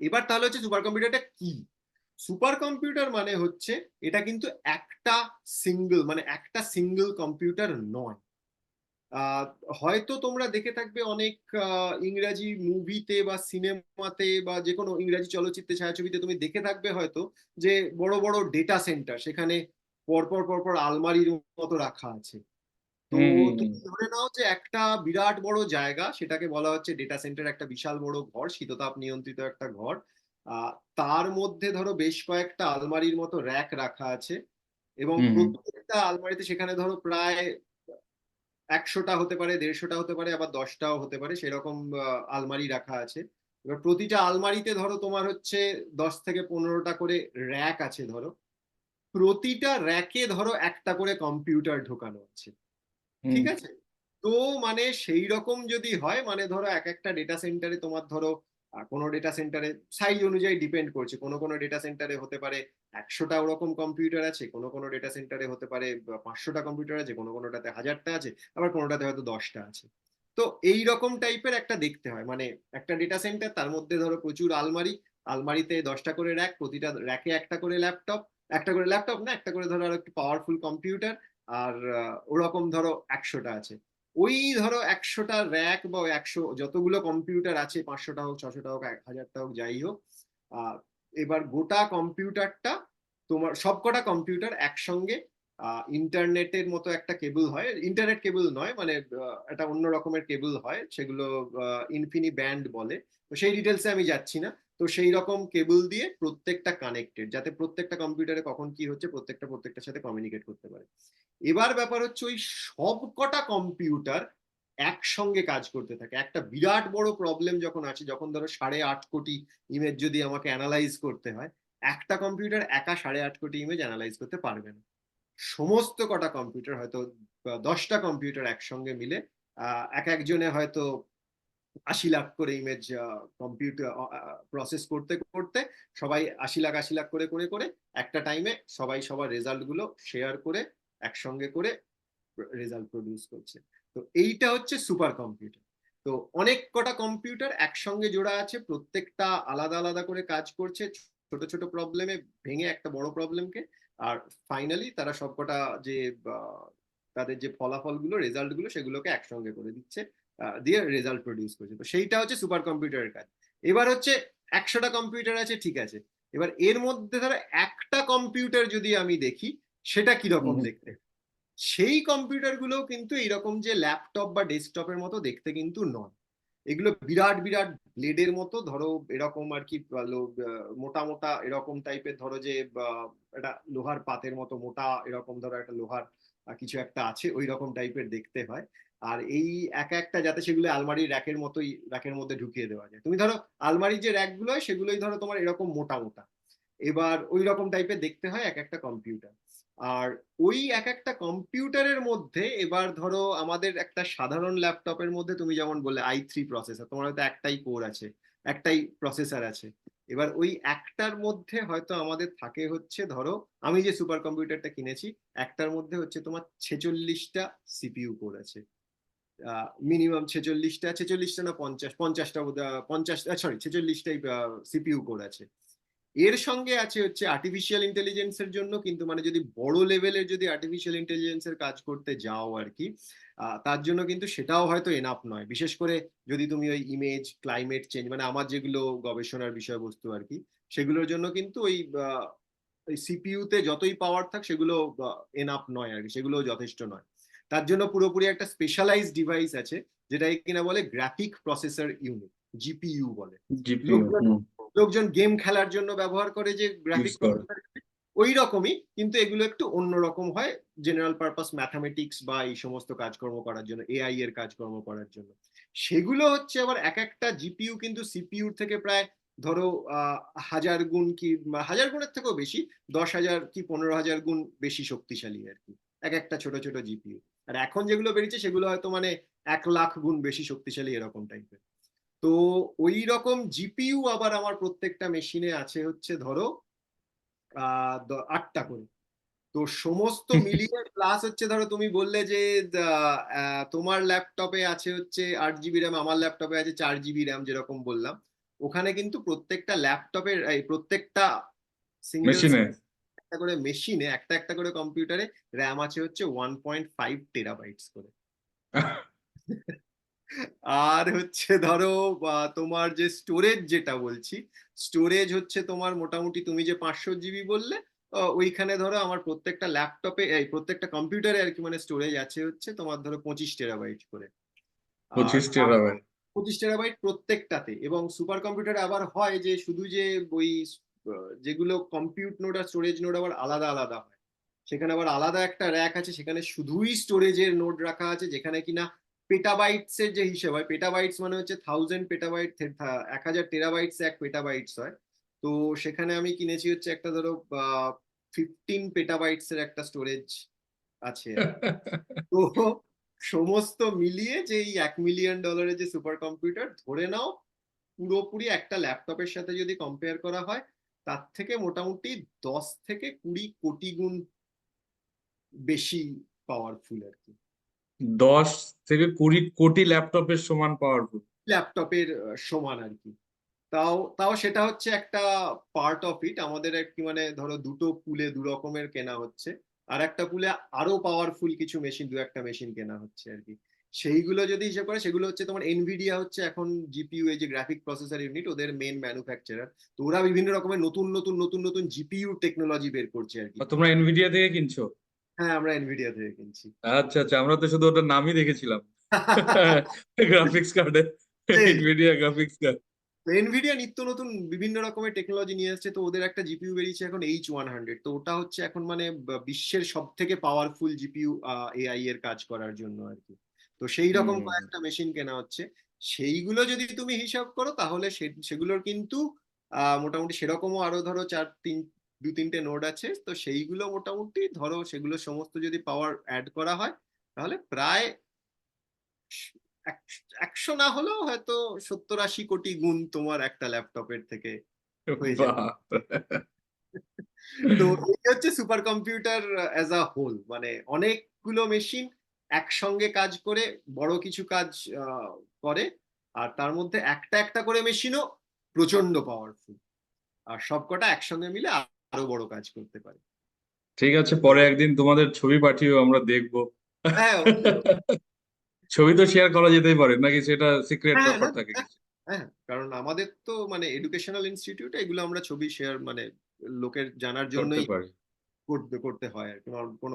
এবার তাহলে হচ্ছে সুপার কম্পিউটারটা কি? সুপার কম্পিউটার মানে হচ্ছে এটা কিন্তু একটা সিঙ্গেল মানে একটা সিঙ্গেল কম্পিউটার নয়। হয়তো তোমরা দেখে থাকবে অনেক ইংরাজি মুভিতে বা সিনেমাতে বা যে কোনো ইংরাজি চলচ্চিত্রে, ছায়াছবিতে তুমি দেখে থাকবে হয়তো যে বড় বড় ডেটা সেন্টার সেখানে পরপর পরপর আলমারির মতো রাখা আছে। তো তুমি ধরে নাও যে একটা বিরাট বড় জায়গা সেটাকে বলা হচ্ছে ডেটা সেন্টার একটা বিশাল বড় ঘর শীততাপ নিয়ন্ত্রিত একটা ঘর। তার মধ্যে ধরো বেশ কয়েকটা আলমারির মতো র্যাক রাখা আছে এবং প্রত্যেকটা আলমারিতে সেখানে ধরো প্রায় একশোটা হতে পারে দেড়শোটা হতে পারে আবার দশটাও হতে পারে সেরকম আলমারি রাখা আছে। এবার প্রতিটা আলমারিতে ধরো তোমার হচ্ছে দশ থেকে পনেরোটা করে র্যাক আছে ধরো। প্রতিটা র্যাকে ধরো একটা করে কম্পিউটার ঢোকানো আছে। ঠিক আছে? তো মানে সেই রকম যদি হয় মানে ধরো এক একটা ডেটা সেন্টারে তোমার ধরো কোনো ডেটা সেন্টারে সাইজ অনুযায়ী ডিপেন্ড করছে। কোনো কোনো ডেটা সেন্টারে হতে পারে একশোটা ওরকম কম্পিউটার আছে, কোনো কোনো ডেটা সেন্টারে হতে পারে পাঁচশোটা কম্পিউটার আছে, কোনো, কোনোটাতে হাজারটা আছে, আবার কোনোটাতে হয়তো দশটা আছে। তো এই রকম টাইপের একটা দেখতে হয়। মানে একটা ডেটা সেন্টার তার মধ্যে ধরো প্রচুর আলমারি, আলমারিতে দশটা করে র্যাক প্রতিটা র্যাকে একটা করে ল্যাপটপ একটা করে ল্যাপটপ না, একটা করে ধরো আর একটু পাওয়ারফুল কম্পিউটার আর ওরকম ধরো একশোটা আছে। ওই ধরো একশোটা র্যাক বা একশো যতগুলো কম্পিউটার আছে, পাঁচশোটা হোক, ছশোটা হোক, এক হাজারটা হোক, যাই হোক এবার গোটা কম্পিউটারটা তোমার, সবকটা কম্পিউটার একসঙ্গে ইন্টারনেটের মতো একটা কেবল হয়। ইন্টারনেট কেবল নয় মানে একটা অন্য রকমের কেবল হয়, সেগুলো ইনফিনি ব্যান্ড বলে। তো সেই ডিটেলসে আমি যাচ্ছি না। তো সেই রকম কেবল দিয়ে প্রত্যেকটা কানেক্টেড যাতে প্রত্যেকটা কম্পিউটারে কখন কি হচ্ছে, প্রত্যেকটা, প্রত্যেকটার সাথে কমিউনিকেট করতে পারে। এবার ব্যাপার হচ্ছে ওই সবকটা কম্পিউটার একসঙ্গে কাজ করতে থাকে। একটা বিরাট বড় প্রবলেম যখন আছে, যখন ধরো সাড়ে আট কোটি ইমেজ যদি আমাকে অ্যানালাইজ করতে হয়, একটা কম্পিউটার একা সাড়ে আট কোটি ইমেজ অ্যানালাইজ করতে পারবে না। সমস্ত কটা কম্পিউটার হয়তো, দশটা কম্পিউটার একসঙ্গে মিলে এক একজনে হয়তো আশি লাখ করে ইমেজ কম্পিউটার প্রসেস করতে করতে সবাই আশি লাখ আশি লাখ করে করে করে একটা টাইমে সবাই সবার রেজাল্টগুলো শেয়ার করে একসঙ্গে করে রেজাল্ট প্রডিউস করছে। তো এইটা হচ্ছে সুপার কম্পিউটার তো অনেক কটা কম্পিউটার একসঙ্গে জোড়া আছে, প্রত্যেকটা আলাদা আলাদা করে কাজ করছে, ছোট ছোট প্রবলেমে ভেঙে একটা বড় প্রবলেমকে আর ফাইনালি তারা সবকটা যে তাদের যে ফলাফলগুলো রেজাল্টগুলো সেগুলোকে একসঙ্গে করে দিচ্ছে। দিয়ে রেজাল্ট প্রডিউস করছে। তো সেইটা হচ্ছে সুপার কম্পিউটারের কাজ। এবার হচ্ছে একশোটা কম্পিউটার আছে ঠিক আছে। এবার এর মধ্যে ধরো একটা কম্পিউটার যদি আমি দেখি সেটা কীরকম দেখতে? সেই কম্পিউটারগুলো কিন্তু এইরকম যে ল্যাপটপ বা ডেস্কটপের মতো দেখতে কিন্তু নয়। এগুলো বিরাট বিরাট ব্লেডের মতো ধরো এরকম আর কি মোটা মোটা এরকম টাইপের ধরো যে একটা লোহার পাতের মতো মোটা এরকম ধরো একটা লোহার কিছু একটা আছে ওই রকম টাইপের দেখতে হয়। আর এই এক একটা যাতে সেগুলো আলমারির র্যাকের মতোই, র্যাকের মধ্যে ঢুকিয়ে দেওয়া যায়। তুমি ধরো আলমারির যে র্যাকগুলো হয় সেগুলোই ধরো তোমার এরকম মোটা মোটা। এবার ওই রকম টাইপের দেখতে হয় এক একটা কম্পিউটার আর ওই এক একটা কম্পিউটারের মধ্যে এবার ধরো আমাদের একটা সাধারণ ল্যাপটপের মধ্যে তুমি যেমন বললে আই থ্রি প্রসেসর তোমার হয়তো একটাই কোর আছে, একটাই প্রসেসর আছে। এবার ওই একটার মধ্যে হয়তো আমাদের থাকে হচ্ছে ধরো, আমি যে সুপার কম্পিউটারটা কিনেছি, একটার মধ্যে হচ্ছে তোমার ছেচল্লিশটা সিপিইউ কোর আছে। মিনিমাম ছেচল্লিশটা ছেচল্লিশটা না পঞ্চাশ, পঞ্চাশটা পঞ্চাশ সরি ছেচল্লিশটাই সিপিইউ কোর আছে। এর সঙ্গে আছে হচ্ছে আর্টিফিশিয়াল ইন্টেলিজেন্সের জন্য, কিন্তু মানে যদি বড় লেভেলের যদি আর্টিফিশিয়াল ইন্টেলিজেন্সের কাজ করতে যাও আর কি তার জন্য কিন্তু সেটাও হয়তো এনাফ নয়। বিশেষ করে যদি তুমি ওই ইমেজ ক্লাইমেট চেঞ্জ মানে আমার যেগুলো গবেষণার বিষয়বস্তু আর কি, সেগুলোর জন্য কিন্তু ওই সিপিইউতে যতই পাওয়ার থাক, সেগুলো এনাফ নয় আর কি সেগুলো যথেষ্ট নয়। তার জন্য পুরোপুরি একটা স্পেশালাইজ ডিভাইস আছে যেটা কিনা বলে গ্রাফিক প্রসেসর ইউনিট জিপিইউ বলে। লোকজন গেম খেলার জন্য ব্যবহার করে যে গ্রাফিক ওই রকমই কিন্তু এগুলো একটু অন্যরকম হয় জেনারেল পারপাস ম্যাথামেটিক্স বা এই সমস্ত কাজকর্ম করার জন্য এআই এর কাজকর্ম করার জন্য। সেগুলো হচ্ছে আবার এক একটা জিপিইউ কিন্তু সিপিইউর থেকে প্রায় ধরো হাজার গুণ কি হাজার গুণের থেকেও বেশি দশ হাজার কি পনেরো হাজার গুণ বেশি শক্তিশালী আর কি। এক একটা ছোট ছোট জিপিইউ আর এখন যেগুলো বেরিয়েছে সেগুলো হয়তো মানে এক লাখ গুণ বেশি শক্তিশালী এরকম টাইপের তো ওই রকম জিপিইউ আবার আমার প্রত্যেকটা মেশিনে আছে হচ্ছে ধরো আটটা করে। তো সমস্ত মিলিয়ে প্লাস হচ্ছে ধরো তুমি বললে যে তোমার ল্যাপটপে আছে হচ্ছে আট জিবি র্যাম আমার ল্যাপটপে আছে চার জিবি র্যাম যেরকম বললাম। ওখানে কিন্তু প্রত্যেকটা ল্যাপটপের এই প্রত্যেকটা সিঙ্গেল একটা করে মেশিনে একটা একটা করে কম্পিউটারে র্যাম আছে হচ্ছে ওয়ান পয়েন্ট ফাইভ টেরাবাইটস করে। আর হচ্ছে ধরো তোমার যে স্টোরেজ যেটা বলছি স্টোরেজ হচ্ছে তোমার মোটামুটি তুমি যে পাঁচশো জিবি বললে ওইখানে ধরো আমার প্রত্যেকটা ল্যাপটপে এই প্রত্যেকটা কম্পিউটারে আর কি মানে স্টোরেজ আছে হচ্ছে তোমার ধরো পঁচিশ টেরাবাইট করে। পঁচিশ টেরাবাইট পঁচিশ টেরাবাইট প্রত্যেকটাতে এবং সুপার কম্পিউটারে আবার হয় যে শুধু যে ওই যেগুলো কম্পিউট নোড আর স্টোরেজ নোড আবার আলাদা আলাদা হয়। সেখানে আবার আলাদা একটা র্যাক আছে সেখানে শুধুই স্টোরেজের নোড রাখা আছে যেখানে কিনা পেটাবাইটস এর যে হিসেব হয় পেটাবাইটস মানে হচ্ছে থাউজেন্ড পেটাবাইট এক হাজার টেরাবাইটস এক পেটাবাইটস হয়। তো সেখানে আমি কিনেছি হচ্ছে একটা ধরো ফিফটিন পেটাবাইটস এর একটা স্টোরেজ আছে। তো সমস্ত মিলিয়ে যে এই এক মিলিয়ন ডলারের যে সুপার কম্পিউটার ধরে নাও পুরোপুরি একটা ল্যাপটপের সাথে যদি কম্পেয়ার করা হয় তার থেকে মোটামুটি দশ থেকে কুড়ি কোটি গুণ বেশি পাওয়ারফুল আর কি। দশ থেকে কুড়ি কোটি ল্যাপটপের সমান পাওয়ারফুল ল্যাপটপের সমান আর কি। তাও তাও সেটা হচ্ছে একটা পার্ট অফ ইট আমাদের একটি মানে ধরো দুটো পুলে দু রকমের কেনা হচ্ছে। আর একটা পুলে আরও পাওয়ারফুল কিছু মেশিন দু একটা মেশিন কেনা হচ্ছে আর কি। সেইগুলো যদি হিসেব করে সেগুলো হচ্ছে তোমার এনভিডিয়া হচ্ছে এখন জিপিইউ এই যে গ্রাফিক প্রসেসর ইউনিট ওদের মেন ম্যানুফ্যাকচারার তো ওরা বিভিন্ন রকমের নতুন নতুন নতুন নতুন জিপিইউ টেকনোলজি বের করছে আর কি। তোমরা এনভিডিয়া থেকে কিনছো? হ্যাঁ আমরা এনভিডিয়া থেকে কিনছি। আচ্ছা আচ্ছা আমরা তো শুধু ওটার নামই দেখেছিলাম। গ্রাফিক্স কার্ডে এনভিডিয়া গ্রাফিক্স কার্ড তো এনভিডিয়া নিত্য নতুন বিভিন্ন রকমের টেকনোলজি নিয়ে আসছে তো ওদের একটা জিপিইউ বেরিয়েছে এখন এইচ ওয়ান হান্ড্রেড তো ওটা হচ্ছে এখন মানে বিশ্বের সব থেকে পাওয়ারফুল জিপিইউ এআই এর কাজ করার জন্য আর কি। তো সেই রকম কয়েকটা মেশিন কেনা হচ্ছে। সেইগুলো যদি তুমি হিসাব করো তাহলে সেগুলোর কিন্তু মোটামুটি সেরকমও আরও ধরো চার তিন দু তিনটে নোড আছে। তো সেইগুলো মোটামুটি ধরো সেগুলো সমস্ত যদি পাওয়ার অ্যাড করা হয় তাহলে প্রায় এক- একশো না হলেও হয়তো সত্তর আশি কোটি গুণ তোমার একটা ল্যাপটপের থেকে হয়ে যাবে। তো এই হচ্ছে super computer as a whole মানে অনেকগুলো মেশিন একসঙ্গে কাজ করে বড় কিছু কাজ করে আর তার মধ্যে একটা একটা করে মেশিনও প্রচণ্ড পাওয়ারফুল আর সবকটা একসঙ্গে মিলে আরও বড় কাজ করতে পারে। ঠিক আছে পরে একদিন তোমাদের ছবি পাঠিও আমরা দেখব। হ্যাঁ ছবি তো শেয়ার করা যেতেই পারে নাকি সেটা সিক্রেট হ্যাঁ, ব্যাপার হ্যাঁ, থাকে হ্যাঁ কারণ আমাদের তো মানে এডুকেশনাল ইনস্টিটিউট এগুলো আমরা ছবি শেয়ার মানে লোকের জানার জন্যই করতে করতে হয় আর কি। কোনো